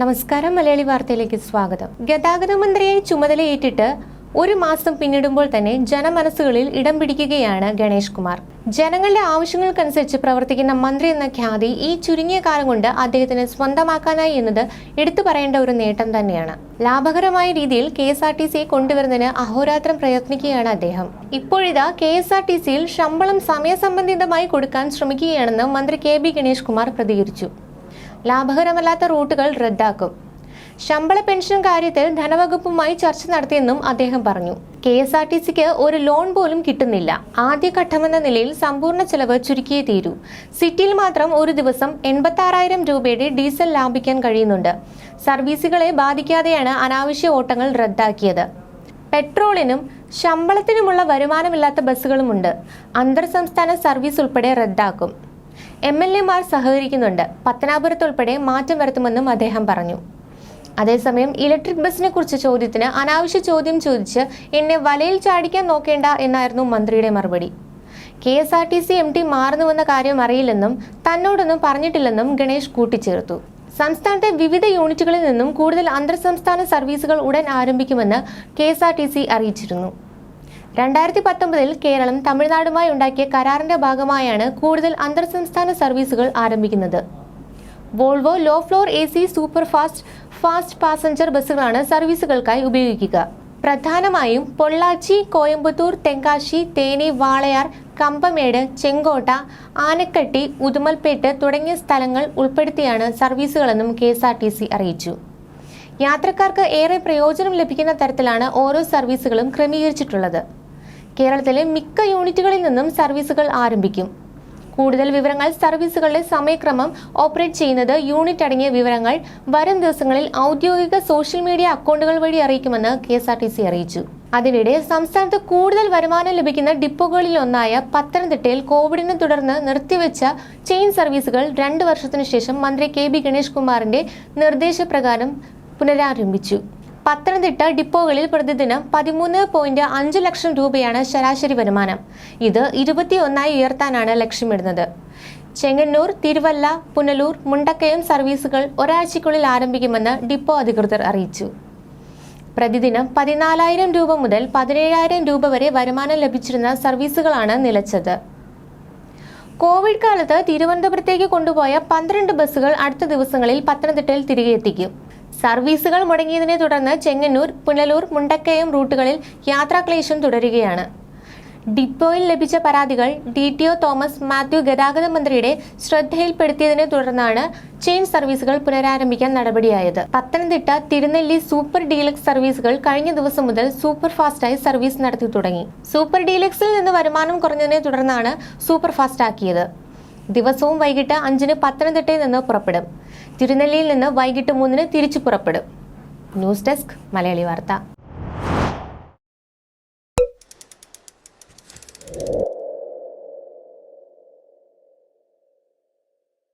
നമസ്കാരം മലയാളി വാർത്തയിലേക്ക് സ്വാഗതം. ഗതാഗത മന്ത്രിയെ ചുമതലയേറ്റിട്ട് ഒരു മാസം പിന്നിടുമ്പോൾ തന്നെ ജനമനസ്സുകളിൽ ഇടം പിടിക്കുകയാണ് ഗണേഷ് കുമാർ. ജനങ്ങളുടെ ആവശ്യങ്ങൾക്കനുസരിച്ച് പ്രവർത്തിക്കുന്ന മന്ത്രി എന്ന ഖ്യാതി ഈ ചുരുങ്ങിയ കാലം കൊണ്ട് അദ്ദേഹത്തിന് സ്വന്തമാക്കാനായി എന്നത് എടുത്തു പറയേണ്ട ഒരു നേട്ടം തന്നെയാണ്. ലാഭകരമായ രീതിയിൽ കെ എസ് ആർ ടി സിയെ കൊണ്ടുവരുന്നതിന് അഹോരാത്രം പ്രയത്നിക്കുകയാണ് അദ്ദേഹം. ഇപ്പോഴിതാ കെ എസ് ആർ ടി സിയിൽ ശമ്പളം സമയസംബന്ധിതമായി കൊടുക്കാൻ ശ്രമിക്കുകയാണെന്ന് മന്ത്രി കെ ബി ഗണേഷ് കുമാർ പ്രതികരിച്ചു. ലാഭകരമല്ലാത്ത റൂട്ടുകൾ റദ്ദാക്കും. ശമ്പള പെൻഷൻ കാര്യത്തിൽ ധനവകുപ്പുമായി ചർച്ച നടത്തിയെന്നും അദ്ദേഹം പറഞ്ഞു. കെ എസ് ആർ ടി സിക്ക് ഒരു ലോൺ പോലും കിട്ടുന്നില്ല. ആദ്യഘട്ടമെന്ന നിലയിൽ സമ്പൂർണ ചെലവ് ചുരുക്കിയേ തീരൂ. സിറ്റിയിൽ മാത്രം ഒരു ദിവസം എൺപത്തി രൂപയുടെ ഡീസൽ ലാഭിക്കാൻ കഴിയുന്നുണ്ട്. സർവീസുകളെ ബാധിക്കാതെയാണ് അനാവശ്യ ഓട്ടങ്ങൾ റദ്ദാക്കിയത്. പെട്രോളിനും ശമ്പളത്തിനുമുള്ള വരുമാനമില്ലാത്ത ബസ്സുകളുമുണ്ട്. അന്തർ സംസ്ഥാന സർവീസ് ഉൾപ്പെടെ റദ്ദാക്കും. എം എൽ എമാർ സഹകരിക്കുന്നുണ്ട്. പത്തനാപുരത്ത് ഉൾപ്പെടെ മാറ്റം വരുത്തുമെന്നും അദ്ദേഹം പറഞ്ഞു. അതേസമയം ഇലക്ട്രിക് ബസ്സിനെ കുറിച്ച് ചോദ്യത്തിന് അനാവശ്യ ചോദ്യം ചോദിച്ച് എന്നെ വലയിൽ ചാടിക്കാൻ നോക്കേണ്ട എന്നായിരുന്നു മന്ത്രിയുടെ മറുപടി. K S R T C M D മാറുന്നുവെന്ന കാര്യം അറിയില്ലെന്നും തന്നോടൊന്നും പറഞ്ഞിട്ടില്ലെന്നും ഗണേഷ് കൂട്ടിച്ചേർത്തു. സംസ്ഥാനത്തെ വിവിധ യൂണിറ്റുകളിൽ നിന്നും കൂടുതൽ അന്തർ സർവീസുകൾ ഉടൻ ആരംഭിക്കുമെന്ന് കെ അറിയിച്ചിരുന്നു. രണ്ടായിരത്തി പത്തൊമ്പതിൽ കേരളം തമിഴ്നാടുമായി ഉണ്ടാക്കിയ കരാറിന്റെ ഭാഗമായാണ് കൂടുതൽ അന്തർ സംസ്ഥാന സർവീസുകൾ ആരംഭിക്കുന്നത്. Volvo low floor A C super fast fast passenger ബസ്സുകളാണ് സർവീസുകൾക്കായി ഉപയോഗിക്കുക. പ്രധാനമായും പൊള്ളാച്ചി കോയമ്പത്തൂർ തെങ്കാശി തേനി വാളയാർ കമ്പമേട് ചെങ്കോട്ട ആനക്കട്ടി ഉദുമൽപേട്ട് തുടങ്ങിയ സ്ഥലങ്ങൾ ഉൾപ്പെടുത്തിയാണ് സർവീസുകളെന്നും K S R T C അറിയിച്ചു. യാത്രക്കാർക്ക് ഏറെ പ്രയോജനം ലഭിക്കുന്ന തരത്തിലാണ് ഓരോ സർവീസുകളും ക്രമീകരിച്ചിട്ടുള്ളത്. കേരളത്തിലെ മിക്ക യൂണിറ്റുകളിൽ നിന്നും സർവീസുകൾ ആരംഭിക്കും. കൂടുതൽ വിവരങ്ങൾ സർവീസുകളുടെ സമയക്രമം ഓപ്പറേറ്റ് ചെയ്യുന്നത് യൂണിറ്റ് അടങ്ങിയ വിവരങ്ങൾ വരും ദിവസങ്ങളിൽ ഔദ്യോഗിക സോഷ്യൽ മീഡിയ അക്കൗണ്ടുകൾ വഴി അറിയിക്കുമെന്ന് K S R T C അറിയിച്ചു. അതിനിടെ സംസ്ഥാനത്ത് കൂടുതൽ വരുമാനം ലഭിക്കുന്ന ഡിപ്പോകളിലൊന്നായ പത്തനംതിട്ടയിൽ കോവിഡിനെ തുടർന്ന് നിർത്തിവെച്ച ചെയിൻ സർവീസുകൾ രണ്ട് വർഷത്തിനു ശേഷം മന്ത്രി കെ ബി ഗണേഷ് കുമാറിന്റെ നിർദ്ദേശപ്രകാരം പുനരാരംഭിച്ചു. പത്തനംതിട്ട ഡിപ്പോകളിൽ പ്രതിദിനം പതിമൂന്ന് പോയിന്റ് അഞ്ച് ലക്ഷം രൂപയാണ് ശരാശരി വരുമാനം. ഇത് ഇരുപത്തിയൊന്നായി ഉയർത്താനാണ് ലക്ഷ്യമിടുന്നത്. ചെങ്ങന്നൂർ തിരുവല്ല പുനലൂർ മുണ്ടക്കയം സർവീസുകൾ ഒരാഴ്ചയ്ക്കുള്ളിൽ ആരംഭിക്കുമെന്ന് ഡിപ്പോ അധികൃതർ അറിയിച്ചു. പ്രതിദിനം പതിനാലായിരം രൂപ മുതൽ പതിനേഴായിരം രൂപ വരെ വരുമാനം ലഭിച്ചിരുന്ന സർവീസുകളാണ് നിലച്ചത്. കോവിഡ് കാലത്ത് തിരുവനന്തപുരത്തേക്ക് കൊണ്ടുപോയ പന്ത്രണ്ട് ബസ്സുകൾ അടുത്ത ദിവസങ്ങളിൽ പത്തനംതിട്ടയിൽ തിരികെ എത്തിക്കും. സർവീസുകൾ മുടങ്ങിയതിനെ തുടർന്ന് ചെങ്ങന്നൂർ പുനലൂർ മുണ്ടക്കയം റൂട്ടുകളിൽ യാത്രാക്ലേശം തുടരുകയാണ്. ഡിപ്പോയിൽ ലഭിച്ച പരാതികൾ D T O Thomas Mathew ഗതാഗത മന്ത്രിയുടെ ശ്രദ്ധയിൽപ്പെടുത്തിയതിനെ തുടർന്നാണ് ചെയിൻ സർവീസുകൾ പുനരാരംഭിക്കാൻ നടപടിയായത്. പത്തനംതിട്ട തിരുനെല്ലി സൂപ്പർ ഡീലക്സ് സർവീസുകൾ കഴിഞ്ഞ ദിവസം മുതൽ സൂപ്പർ ഫാസ്റ്റായി സർവീസ് നടത്തി തുടങ്ങി. സൂപ്പർ ഡീലക്സിൽ നിന്ന് വരുമാനം കുറഞ്ഞതിനെ തുടർന്നാണ് സൂപ്പർ ഫാസ്റ്റ് ആക്കിയത് ദിവസവും വൈകിട്ട് അഞ്ചിന് പത്തനംതിട്ടയിൽ നിന്ന് പുറപ്പെടും. തിരുനെല്ലിയിൽ നിന്ന് വൈകിട്ട് മൂന്നിന് തിരിച്ചു പുറപ്പെടും. ന്യൂസ് ഡെസ്ക് മലയാളി വാർത്ത.